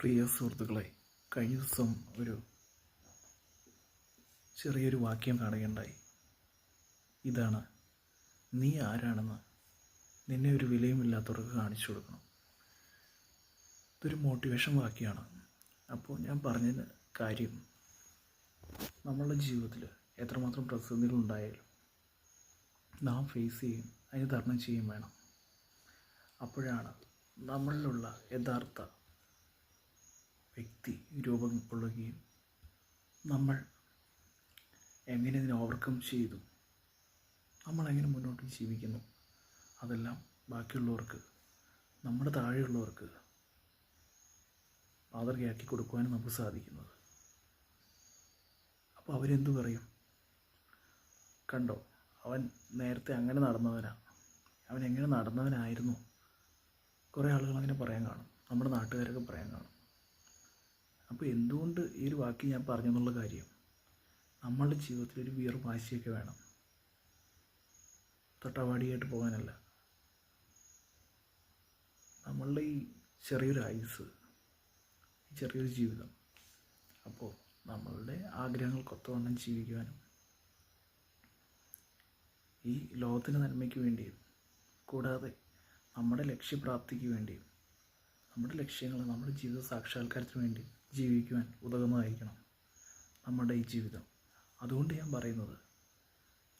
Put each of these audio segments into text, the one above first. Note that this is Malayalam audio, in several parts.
പ്രിയ സുഹൃത്തുക്കളെ കഴിഞ്ഞ ദിവസം ഒരു ചെറിയൊരു വാക്യം കാണുകയുണ്ടായി. ഇതാണ് നീ ആരാണെന്ന് നിന്നെ ഒരു വിലയുമില്ലാത്തവർക്ക് കാണിച്ചു കൊടുക്കണം. ഇതൊരു മോട്ടിവേഷൻ വാക്യമാണ് അപ്പോൾ ഞാൻ പറഞ്ഞ കാര്യം നമ്മളുടെ ജീവിതത്തിൽ എത്രമാത്രം പ്രതിസന്ധികൾ ഉണ്ടായാലും നാം ഫേസ് ചെയ്യും അതിന് തരണം ചെയ്യും വേണം. അപ്പോഴാണ് നമ്മളിലുള്ള യഥാർത്ഥ വ്യക്തി രൂപം കൊള്ളുകയും നമ്മൾ എങ്ങനെ ഇതിനെ ഓവർകം ചെയ്തു നമ്മളെങ്ങനെ മുന്നോട്ട് ജീവിക്കുന്നു അതെല്ലാം ബാക്കിയുള്ളവർക്ക് നമ്മുടെ താഴെയുള്ളവർക്ക് മാതൃകയാക്കി കൊടുക്കുവാനും നമുക്ക് സാധിക്കുന്നത്. അപ്പോൾ അവരെന്തു പറയും? കണ്ടോ അവൻ നേരത്തെ അങ്ങനെ നടന്നവനാ അവൻ എങ്ങനെ നടന്നവനായിരുന്നു? കുറേ ആളുകൾ അങ്ങനെ പറയാൻ കാണും നമ്മുടെ നാട്ടുകാരൊക്കെ പറയാൻ കാണും. അപ്പോൾ എന്തുകൊണ്ട് ഈ ഒരു വാക്ക് ഞാൻ പറഞ്ഞു എന്നുള്ള കാര്യം? നമ്മളുടെ ജീവിതത്തിൽ ഒരു വീർ വാശിയൊക്കെ വേണം. തൊട്ടവാടിയായിട്ട് പോകാനല്ല. നമ്മളുടെ ഈ ചെറിയൊരു ആയുസ് ഈ ചെറിയൊരു ജീവിതം അപ്പോൾ നമ്മളുടെ ആഗ്രഹങ്ങൾക്കൊത്തവണ്ണം ജീവിക്കുവാനും ഈ ലോകത്തിന് നന്മയ്ക്ക് വേണ്ടിയും കൂടാതെ നമ്മുടെ ലക്ഷ്യപ്രാപ്തിക്ക് വേണ്ടിയും നമ്മുടെ ലക്ഷ്യങ്ങൾ നമ്മുടെ ജീവിത സാക്ഷാത്കാരത്തിന് വേണ്ടി ജീവിക്കുവാൻ ഉതകുന്നതായിരിക്കണം നമ്മുടെ ഈ ജീവിതം. അതുകൊണ്ട് ഞാൻ പറയുന്നത്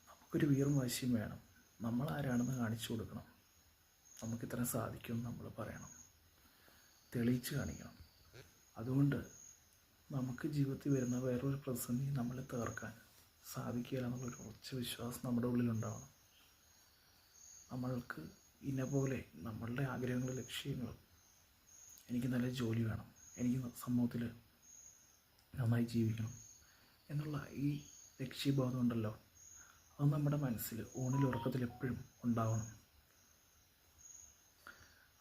നമുക്കൊരു വീറും വാശിയും വേണം. നമ്മൾ ആരാണെന്ന് കാണിച്ചു കൊടുക്കണം. നമുക്കിത്ര സാധിക്കും നമ്മൾ പറയണം. തെളിയിച്ച് കാണിക്കണം. അതുകൊണ്ട് നമുക്ക് ജീവിതത്തിൽ വരുന്ന വേറൊരു പ്രതിസന്ധി നമ്മളെ തീർക്കാൻ സാധിക്കുകയില്ല എന്നുള്ളൊരു ഉറച്ച വിശ്വാസം നമ്മുടെ ഉള്ളിലുണ്ടാവണം. നമ്മൾക്ക് ഇന്ന പോലെ നമ്മളുടെ ആഗ്രഹങ്ങളും ലക്ഷ്യങ്ങളും എനിക്ക് നല്ല ജോലി വേണം. എനിക്ക് സമൂഹത്തിൽ നന്നായി ജീവിക്കണം എന്നുള്ള ഈ ലക്ഷ്യബോധം ഉണ്ടല്ലോ. അത് നമ്മുടെ മനസ്സിൽ ഊണിൽ ഉറക്കത്തിൽ എപ്പോഴും ഉണ്ടാവണം.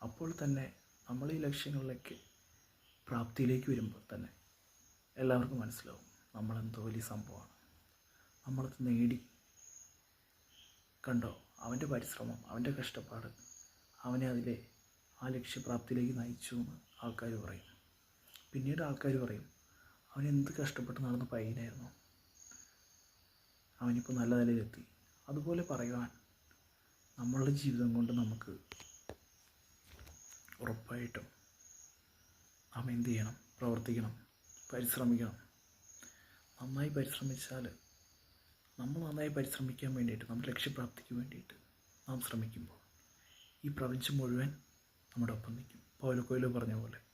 അപ്പോൾ തന്നെ നമ്മൾ ഈ ലക്ഷ്യങ്ങളിലേക്ക് പ്രാപ്തിയിലേക്ക് വരുമ്പോൾ തന്നെ എല്ലാവർക്കും മനസ്സിലാവും നമ്മളെന്തോ വലിയ സംഭവമാണ്. നമ്മളത് നേടി കണ്ടോ? അവന്റെ പരിശ്രമം അവന്റെ കഷ്ടപ്പാട് അവനെ അതിലെ ആ ലക്ഷ്യപ്രാപ്തിയിലേക്ക് നയിച്ചു എന്ന് ആൾക്കാർ പറയും. പിന്നീട് ആൾക്കാർ പറയും അവൻ എന്ത് കഷ്ടപ്പെട്ട് നടന്ന പയ്യനായിരുന്നു. അവനിപ്പോൾ നല്ല നിലയിലെത്തി. അതുപോലെ പറയുവാൻ നമ്മളുടെ ജീവിതം കൊണ്ട് നമുക്ക് ഉറപ്പായിട്ടും നാം എന്ത് ചെയ്യണം? പ്രവർത്തിക്കണം. പരിശ്രമിക്കണം. നന്നായി പരിശ്രമിച്ചാൽ നമ്മൾ നന്നായി പരിശ്രമിക്കാൻ വേണ്ടിയിട്ട് നമ്മുടെ ലക്ഷ്യപ്രാപ്തിക്ക് വേണ്ടിയിട്ട് നാം ശ്രമിക്കുമ്പോൾ ഈ പ്രപഞ്ചം മുഴുവൻ നമ്മുടെ ഒപ്പം നിൽക്കും. പൗലക്കോയിലോ പറഞ്ഞ പോലെ.